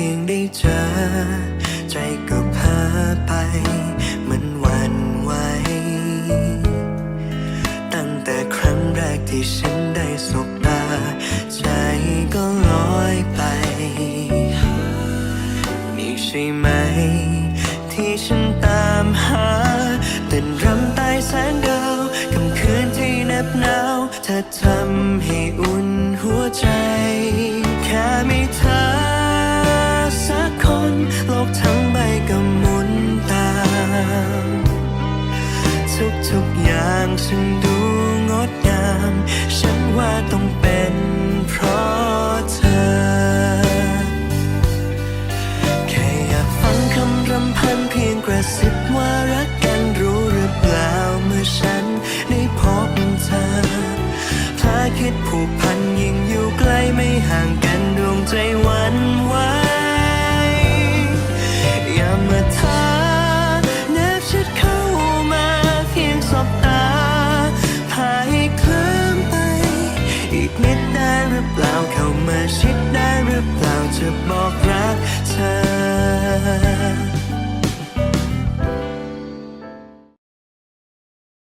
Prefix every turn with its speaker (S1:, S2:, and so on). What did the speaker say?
S1: พียงได้เจอ ใจก็พาไป มันวันไหวตั้งแต่ครั้งแรกที่ฉันได้สบตา ใจก็ลอยไป นี่ใช่ไหม ที่ฉันตามหาเต้นรำใต้แสงดาวค่ำคืนที่เน็บหนาวเธอทำให้อุ่น กทั้งใบก็หมุนตามทุกๆอย่างฉันดูงดงาม ฉันว่าต้องเป็นเพราะเธอ แค่อยากฟังคำรำพันเพียงกระซิบว่ารักกันรู้หรือเปล่าเมื่อฉันได้พบเธอพลาคิดผูกพันยิ่งอยู่ใกล้ไม่ห่างกันดวงใจวัน มาชิดได้หรือเปล่าจะบ